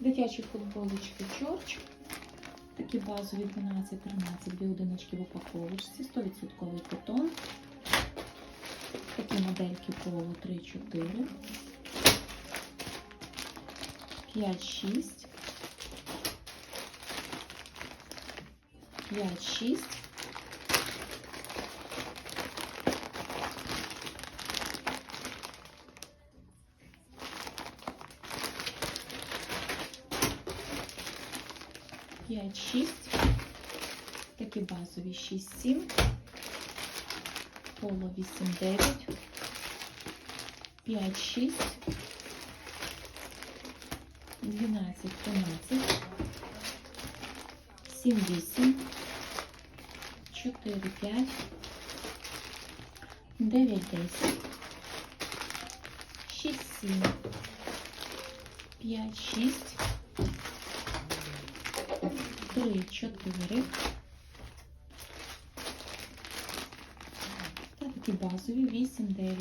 Дитячі футболочки Чорч. Такі базові 12-13, дві одинички в упаковочці, 100% котон. Такі модельки поло 3-4. 5-6. 5-6. П'ять, шість. Такі базові 6, 7. Поло 8, 9. 5, 6. 12, 13. 7, 8. 4, 5. 9, 10. 6, 7. 5, 6. 3, 4. Та такі базові 8, 9.